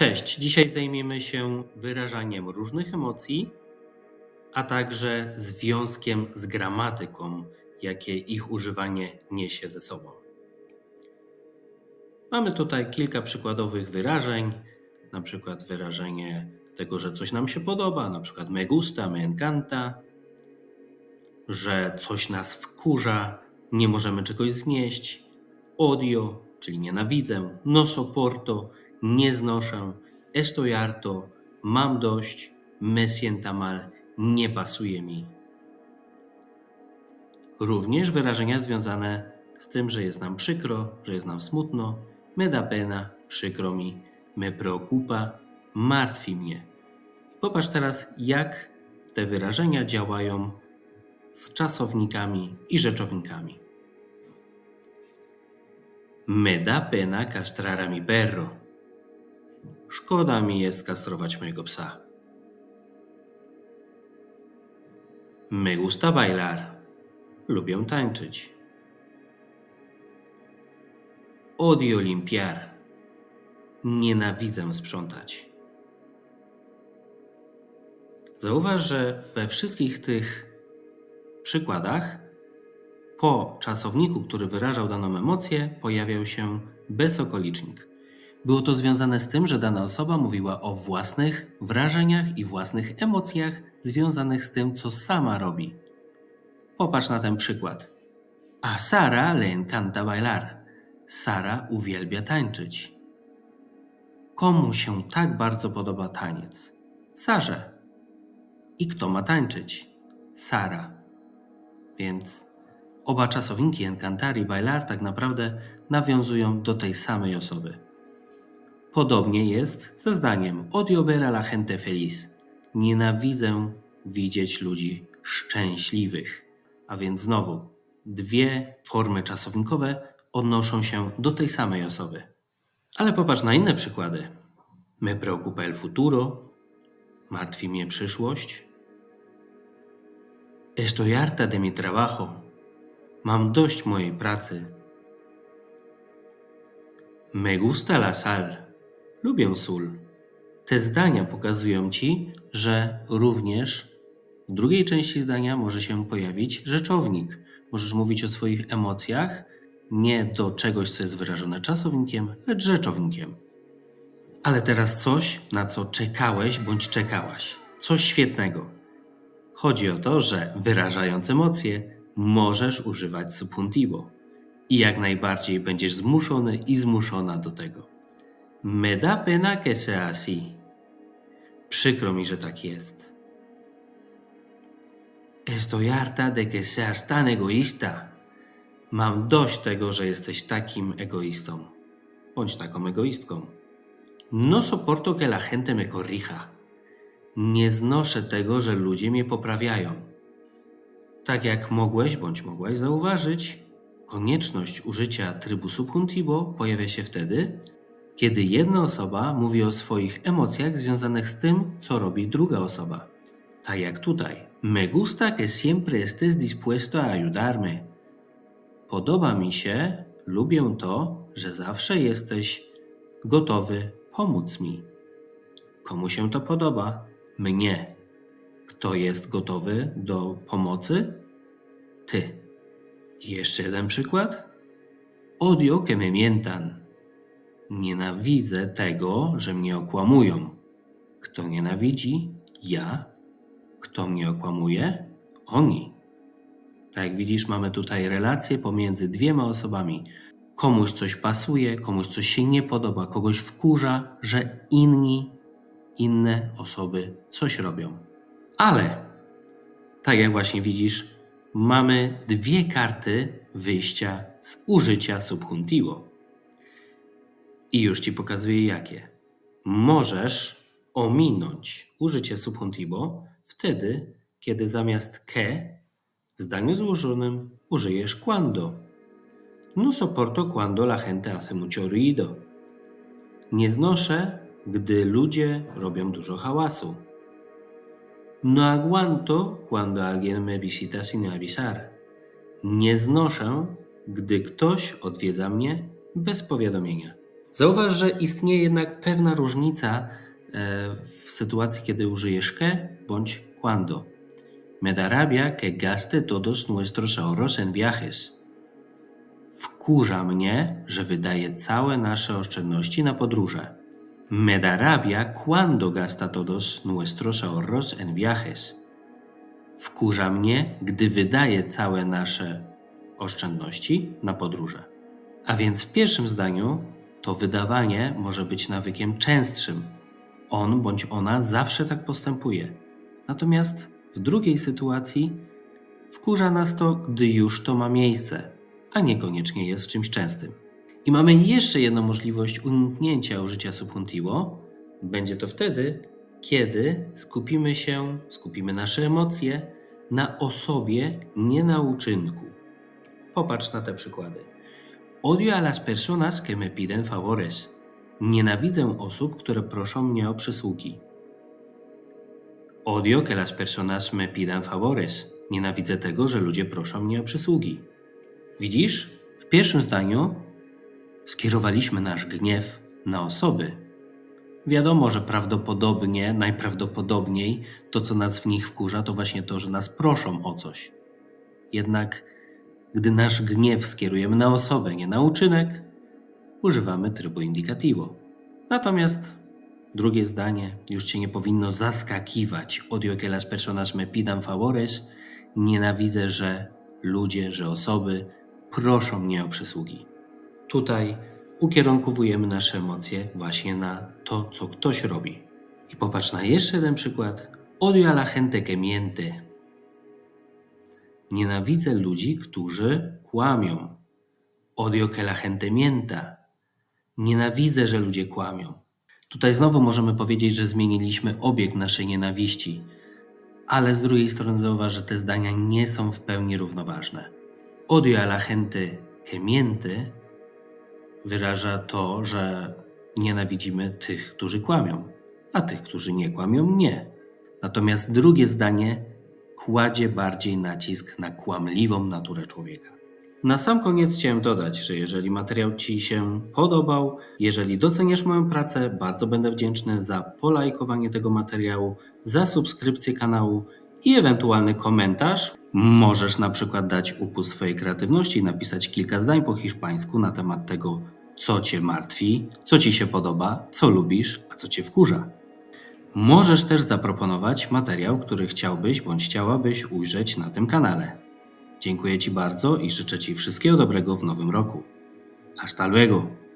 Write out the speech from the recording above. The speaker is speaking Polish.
Cześć, dzisiaj zajmiemy się wyrażaniem różnych emocji, a także związkiem z gramatyką, jakie ich używanie niesie ze sobą. Mamy tutaj kilka przykładowych wyrażeń, na przykład wyrażenie tego, że coś nam się podoba, na przykład me gusta, me encanta, że coś nas wkurza, nie możemy czegoś znieść, odio, czyli nienawidzę, no soporto, nie znoszę, estoy harto, mam dość, me sienta mal, nie pasuje mi. Również wyrażenia związane z tym, że jest nam przykro, że jest nam smutno, me da pena, przykro mi, me preocupa, martwi mnie. Popatrz teraz, jak te wyrażenia działają z czasownikami i rzeczownikami. Me da pena castrar a mi perro. Szkoda mi jest kastrować mojego psa. Me gusta bailar. Lubię tańczyć. Odio limpiar. Nienawidzę sprzątać. Zauważ, że we wszystkich tych przykładach po czasowniku, który wyrażał daną emocję, pojawiał się bezokolicznik. Było to związane z tym, że dana osoba mówiła o własnych wrażeniach i własnych emocjach związanych z tym, co sama robi. Popatrz na ten przykład. A Sara le encanta bailar. Sara uwielbia tańczyć. Komu się tak bardzo podoba taniec? Sarze. I kto ma tańczyć? Sara. Więc oba czasowniki i bailar tak naprawdę nawiązują do tej samej osoby. Podobnie jest ze zdaniem odio ver a la gente feliz. Nienawidzę widzieć ludzi szczęśliwych. A więc znowu, dwie formy czasownikowe odnoszą się do tej samej osoby. Ale popatrz na inne przykłady. Me preocupa el futuro. Martwi mnie przyszłość. Estoy harta de mi trabajo. Mam dość mojej pracy. Me gusta la sal. Lubię sól. Te zdania pokazują ci, że również w drugiej części zdania może się pojawić rzeczownik. Możesz mówić o swoich emocjach nie do czegoś, co jest wyrażone czasownikiem, lecz rzeczownikiem. Ale teraz coś, na co czekałeś bądź czekałaś. Coś świetnego. Chodzi o to, że wyrażając emocje, możesz używać subjuntivo. I jak najbardziej będziesz zmuszony i zmuszona do tego. Me da pena que sea así. Przykro mi, że tak jest. Estoy harta de que seas tan egoísta. Mam dość tego, że jesteś takim egoistą. Bądź taką egoistką. No soporto que la gente me corrija. Nie znoszę tego, że ludzie mnie poprawiają. Tak jak mogłeś bądź mogłaś zauważyć, konieczność użycia trybu subjuntivo pojawia się wtedy, kiedy jedna osoba mówi o swoich emocjach związanych z tym, co robi druga osoba. Tak jak tutaj. Me gusta que siempre estés dispuesto a ayudarme. Podoba mi się, lubię to, że zawsze jesteś gotowy pomóc mi. Komu się to podoba? Mnie. Kto jest gotowy do pomocy? Ty. I jeszcze jeden przykład. Odio que me mientan. Nienawidzę tego, że mnie okłamują. Kto nienawidzi? Ja. Kto mnie okłamuje? Oni. Tak jak widzisz, mamy tutaj relację pomiędzy dwiema osobami. Komuś coś pasuje, komuś coś się nie podoba, kogoś wkurza, że inni, inne osoby coś robią. Ale, tak jak właśnie widzisz, mamy dwie karty wyjścia z użycia subjuntivo. I już ci pokazuję jakie. Możesz ominąć użycie subjuntivo wtedy, kiedy zamiast que w zdaniu złożonym użyjesz cuando. No soporto cuando la gente hace mucho ruido. Nie znoszę, gdy ludzie robią dużo hałasu. No aguanto cuando alguien me visita sin avisar. Nie znoszę, gdy ktoś odwiedza mnie bez powiadomienia. Zauważ, że istnieje jednak pewna różnica e, w sytuacji, kiedy użyjesz que bądź cuando. Me da que gaste todos nuestros ahorros en viajes. Wkurza mnie, że wydaje całe nasze oszczędności na podróże. Me da rabia cuando gasta todos nuestros ahorros en viajes. Wkurza mnie, gdy wydaje całe nasze oszczędności na podróże. A więc w pierwszym zdaniu to wydawanie może być nawykiem częstszym. On bądź ona zawsze tak postępuje. Natomiast w drugiej sytuacji wkurza nas to, gdy już to ma miejsce, a niekoniecznie jest czymś częstym. I mamy jeszcze jedną możliwość uniknięcia użycia subjuntivo. Będzie to wtedy, kiedy skupimy się, skupimy nasze emocje na osobie, nie na uczynku. Popatrz na te przykłady. Odio a las personas que me piden favores. Nienawidzę osób, które proszą mnie o przysługi. Odio que las personas me pidan favores. Nienawidzę tego, że ludzie proszą mnie o przysługi. Widzisz? W pierwszym zdaniu skierowaliśmy nasz gniew na osoby. Wiadomo, że prawdopodobnie, najprawdopodobniej to, co nas w nich wkurza, to właśnie to, że nas proszą o coś. Jednak gdy nasz gniew skierujemy na osobę, nie na uczynek, używamy trybu indicativo. Natomiast drugie zdanie już cię nie powinno zaskakiwać. Odio que las personas me pidan favores. Nienawidzę, że ludzie, że osoby proszą mnie o przysługi. Tutaj ukierunkowujemy nasze emocje właśnie na to, co ktoś robi. I popatrz na jeszcze jeden przykład. Odio a la gente que miente. Nienawidzę ludzi, którzy kłamią. Odio que la gente mienta. Nienawidzę, że ludzie kłamią. Tutaj znowu możemy powiedzieć, że zmieniliśmy obieg naszej nienawiści, ale z drugiej strony zauważ, że te zdania nie są w pełni równoważne. Odio a la gente que miente wyraża to, że nienawidzimy tych, którzy kłamią, a tych, którzy nie kłamią, nie. Natomiast drugie zdanie kładzie bardziej nacisk na kłamliwą naturę człowieka. Na sam koniec chciałem dodać, że jeżeli materiał Ci się podobał, jeżeli doceniasz moją pracę, bardzo będę wdzięczny za polajkowanie tego materiału, za subskrypcję kanału i ewentualny komentarz. Możesz na przykład dać upust swojej kreatywności i napisać kilka zdań po hiszpańsku na temat tego, co Cię martwi, co Ci się podoba, co lubisz, a co Cię wkurza. Możesz też zaproponować materiał, który chciałbyś bądź chciałabyś ujrzeć na tym kanale. Dziękuję Ci bardzo i życzę Ci wszystkiego dobrego w nowym roku. Hasta luego!